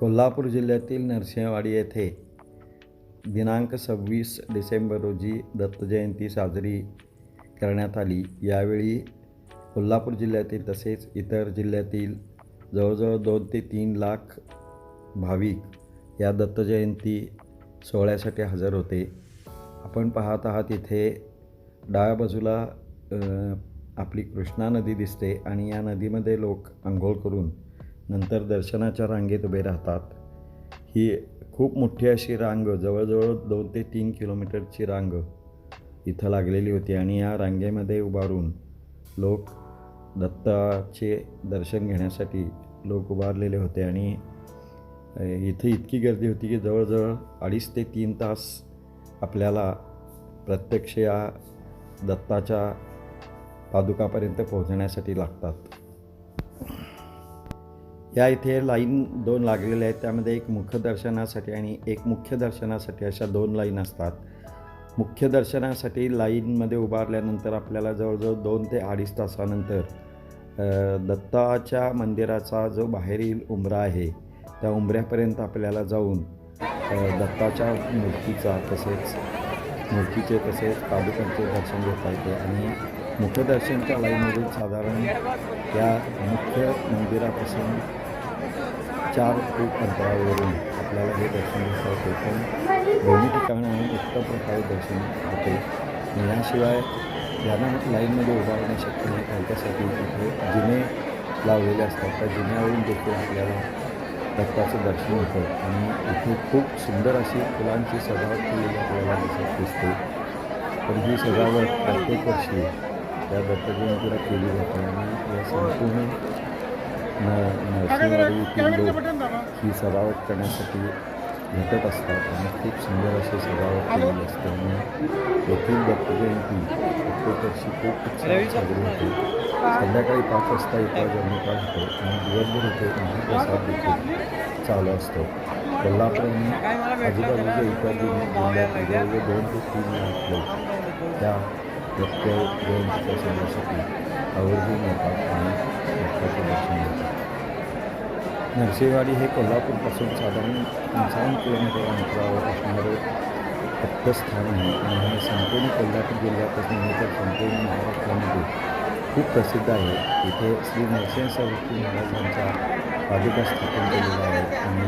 कोल्हापूर जिल्ह्यातील नरसिंहवाडी येथे दिनांक सव्वीस डिसेंबर रोजी दत्तजयंती साजरी करण्यात आली. यावेळी कोल्हापूर जिल्ह्यातील तसेच इतर जिल्ह्यातील जवळजवळ दोन ते तीन लाख भाविक या दत्तजयंती सोहळ्यासाठी हजर होते. आपण पाहत आहात इथे डाव्या बाजूला आपली कृष्णा नदी दिसते आणि या नदीमध्ये लोक आंघोळ करून नंतर दर्शनाच्या रांगेत उभे राहतात. ही खूप मोठी अशी रांग जवळजवळ दोन ते तीन किलोमीटरची रांग इथं लागलेली होती आणि या रांगेमध्ये उभारून लोक दत्ताचे दर्शन घेण्यासाठी लोक उभारलेले होते आणि इथं इथे इतकी गर्दी होती की जवळजवळ अडीच ते तीन तास आपल्याला प्रत्यक्ष या दत्ताच्या पादुकापर्यंत पोहोचण्यासाठी लागतात. या इथे लाईन दोन लागलेल्या आहेत. त्यामध्ये एक मुख्य दर्शनासाठी आणि एक मुख्य दर्शनासाठी अशा दोन लाईन असतात. मुख्य दर्शनासाठी लाईनमध्ये उभारल्यानंतर आपल्याला जवळजवळ दोन ते अडीच तासानंतर दत्ताच्या मंदिराचा जो बाहेरील उंबरा आहे त्या उंबऱ्यापर्यंत आपल्याला जाऊन दत्ताच्या मूर्तीचा तसेच मूर्तीचे तसेच पादुकांचे दर्शन घेता येते. आणि मुखदर्शनच्या लाईनमधून साधारण या मुख्य मंदिरापासून चार फूट अंतरावरून आपल्याला हे दर्शन घेता येते पण दोन्ही ठिकाणं उत्तम प्रकारे दर्शन होते. याशिवाय ज्यांना लाईनमध्ये उभारणे शक्य नाही त्यांच्यासाठी तिथे जिने लावलेले असतात. त्या जिन्यावरून देखील आपल्याला दत्ताचं दर्शन होतं. आणि इथे खूप सुंदर अशी फुलांची सजावट केलेली आपल्याला दिसत दिसते. तर ही सजावट प्रत्येक वर्षी त्या दत्तजयंतीला केली जाते. आणि या संपूर्ण न लोक ही सजावट करण्यासाठी भेटत असतात आणि खूप सुंदर अशी सजावट केलेली असते. आणि येथील दत्तजयंती प्रत्येक खूप उत्साहात साजरी होते. संध्याकाळी पाच वाजता इथला जन्मकाळ होतो. आणि दिवसभर इथे महाप्रसाद देखील चालू असतो. कोल्हापूर आणि आजूबाजूच्या इतर जिल्ह्या- जिल्ह्यात दोन ते तीन लाख लोक त्या दत्त जयंतीच्या सणासाठी आवर्जून येतात आणि दत्ताचे दर्शन घेतात. नरसेवाडी हे कोल्हापूरपासून साधारण पंचावन्न किलोमीटर अंतरावर असणारे भक्तस्थान आहे आणि हे संपूर्ण कोल्हापूर जिल्ह्यापासून हे तर संपूर्ण महाराष्ट्रामध्ये खूप प्रसिद्ध आहे. इथे श्री नरसिंह सावित्री महाराजांचा पादुका स्थापन केलेला आहे आणि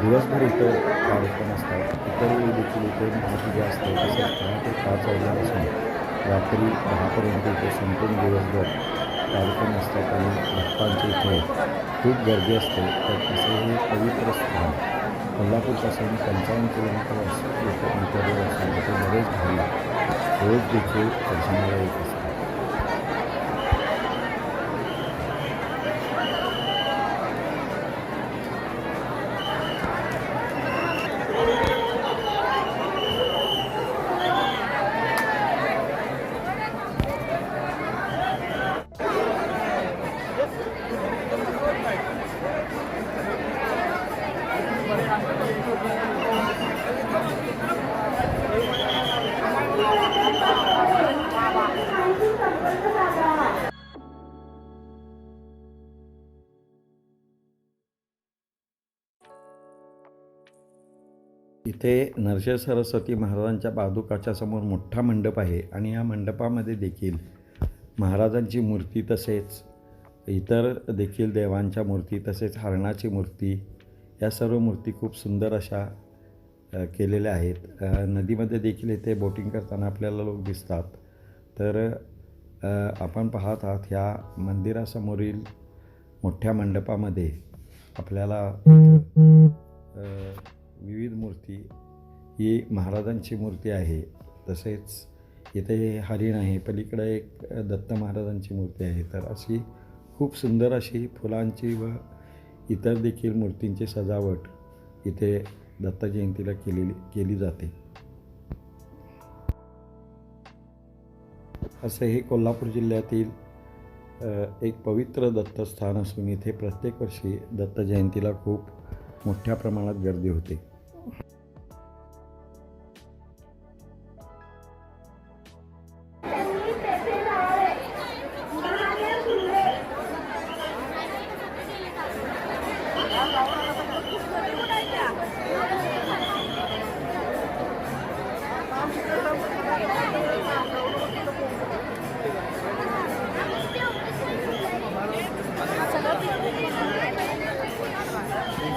दिवसभर इथं कार्यक्रम असतात. इतरही देखील इथे महापूजा असते. तसेच दहा ते पाच वाजल्यापासून रात्री दहापर्यंत इथे संपूर्ण दिवसभर कार्यक्रम असतात आणि भक्तांची इथे खूप गर्दी असते. तर तसं हे पवित्र स्थान कोल्हापूरपासून पंचावन्न किलोमीटर असं एक अंतरावर असून तिथे बरेच भाविक रोज देखील दर्शनाला येत असतात. इथे नरसिंह सरस्वती महाराजांच्या पादुकाच्या समोर मोठा मंडप आहे आणि या मंडपामध्ये देखील महाराजांची मूर्ती तसेच इतर देखील देवांच्या मूर्ती तसेच हरणाची मूर्ती या सर्व मूर्ती खूप सुंदर अशा केलेल्या आहेत. नदीमध्ये देखील इथे बोटिंग करताना आपल्याला लोक दिसतात. तर आपण पाहत आहात ह्या मंदिरासमोरील मोठ्या मंडपामध्ये आपल्याला विविध मूर्ती ही महाराजांची मूर्ती आहे. तसेच इथे हरिण आहे. पलीकडे एक दत्त महाराजांची मूर्ती आहे. तर अशी खूप सुंदर अशी फुलांची व इतर देखील मूर्तींची सजावट इथे दत्त जयंतीला केलेली केली जाते. असं हे कोल्हापूर जिल्ह्यातील एक पवित्र दत्तस्थान असून इथे प्रत्येक वर्षी दत्त जयंतीला खूप मोठ्या प्रमाणात गर्दी होते.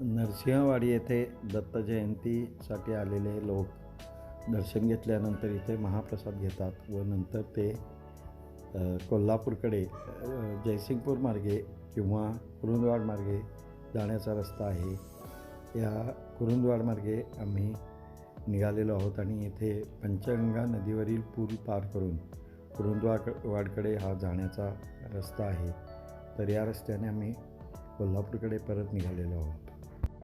नरसिंहवाडी येथे दत्त जयंतीसाठी आलेले लोक दर्शन घेतल्यानंतर इथे महाप्रसाद घेतात व नंतर ते कोल्हापूरकडे जयसिंगपूर मार्गे किंवा कुरुंदवाड मार्गे जाण्याचा रस्ता आहे. या कुरुंदवाड मार्गे आम्ही निघालेलो आहोत आणि येथे पंचगंगा नदीवरील पूल पार करून कुरुंदवाड वाडकडे हा जाण्याचा रस्ता आहे. तर या रस्त्याने आम्ही कोल्हापूरकडे परत निघालेलो आहोत.